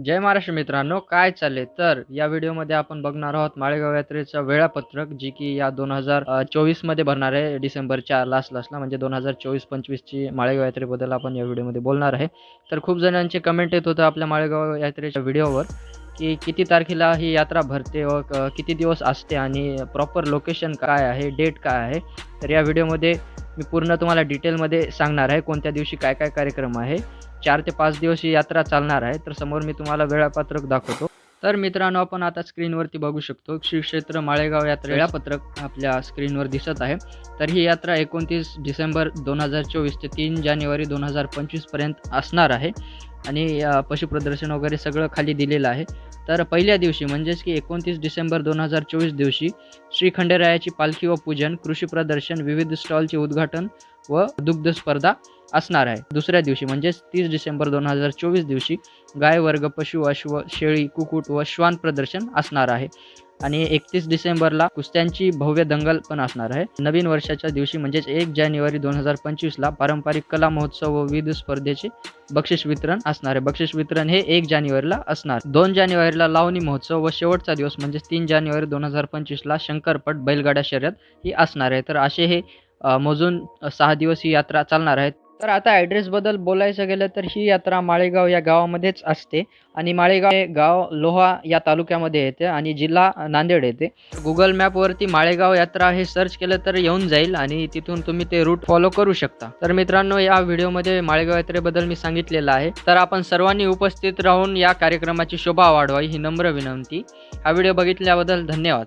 जय महाराष्ट्र मित्रांनो काय चालले तर या व्हिडिओमध्ये आपण बघणार आहोत माळेगाव यात्रेचं वेळापत्रक जी की या दोन हजार चोवीसमध्ये भरणार आहे डिसेंबरच्या लास्ट लास्टला म्हणजे दोन हजार चोवीस पंचवीसची माळेगाव यात्रेबद्दल आपण या व्हिडिओमध्ये बोलणार आहे. तर खूप जणांचे कमेंट येत होतं आपल्या माळेगाव यात्रेच्या व्हिडिओवर की किती तारखेला ही यात्रा भरते व किती दिवस असते आणि प्रॉपर लोकेशन काय आहे डेट काय आहे तर या व्हिडिओमध्ये मी पूर्ण तुम्हाला डिटेलमध्ये सांगणार आहे कोणत्या दिवशी काय काय कार्यक्रम आहे. चार ते पाच दिवस ही यात्रा चालणार आहे. तर समोर मी तुम्हाला वेळापत्रक दाखवतो. तर मित्रांनो आपण आता स्क्रीनवरती बघू शकतो श्री क्षेत्र माळेगाव यात्रा वेळापत्रक आपल्या स्क्रीनवर दिसत आहे. तर ही यात्रा एकोणतीस डिसेंबर दोन हजार चोवीस ते तीन जानेवारी दोन हजार पंचवीसपर्यंत असणार आहे. आणि पशुप्रदर्शन वगैरे सगळं खाली दिलेलं आहे. तर पहिल्या दिवशी म्हणजेच की एकोणतीस डिसेंबर दोन हजार चोवीस दिवशी श्री खंडेरायाची पालखी व पूजन कृषी प्रदर्शन विविध स्टॉलचे उद्घाटन व दुग्ध स्पर्धा असणार आहे. दुसऱ्या दिवशी म्हणजेच तीस डिसेंबर दोन हजार चोवीस दिवशी गाय वर्ग पशु अश्व शेळी कुकुट व श्वान प्रदर्शन असणार आहे. आणि एकतीस डिसेंबरला कुस्त्यांची भव्य दंगल पण असणार आहे. नवीन वर्षाच्या दिवशी म्हणजेच एक जानेवारी दोन हजार पंचवीसला पारंपरिक कला महोत्सव व विविध स्पर्धेचे बक्षीस वितरण असणार आहे. बक्षीस वितरण हे एक जानेवारीला असणार. दोन जानेवारीला लावणी महोत्सव व शेवटचा दिवस म्हणजेच तीन जानेवारी दोन हजार पंचवीसला शंकरपट बैलगाडा शर्यत ही असणार आहे. तर असे हे मोजून सहा दिवस ही यात्रा चालणार आहे. तर आता ॲड्रेसबद्दल बोलायचं गेलं तर ही यात्रा माळेगाव या गावामध्येच असते. आणि माळेगाव हे गाव लोहा या तालुक्यामध्ये येते आणि जिल्हा नांदेड येते. गुगल मॅपवरती माळेगाव यात्रा हे सर्च केलं तर येऊन जाईल आणि तिथून तुम्ही ते रूट फॉलो करू शकता. तर मित्रांनो या व्हिडिओमध्ये माळेगाव यात्रेबद्दल मी सांगितलेलं आहे. तर आपण सर्वांनी उपस्थित राहून या कार्यक्रमाची शोभा वाढवावी ही नम्र विनंती. हा व्हिडिओ बघितल्याबद्दल धन्यवाद.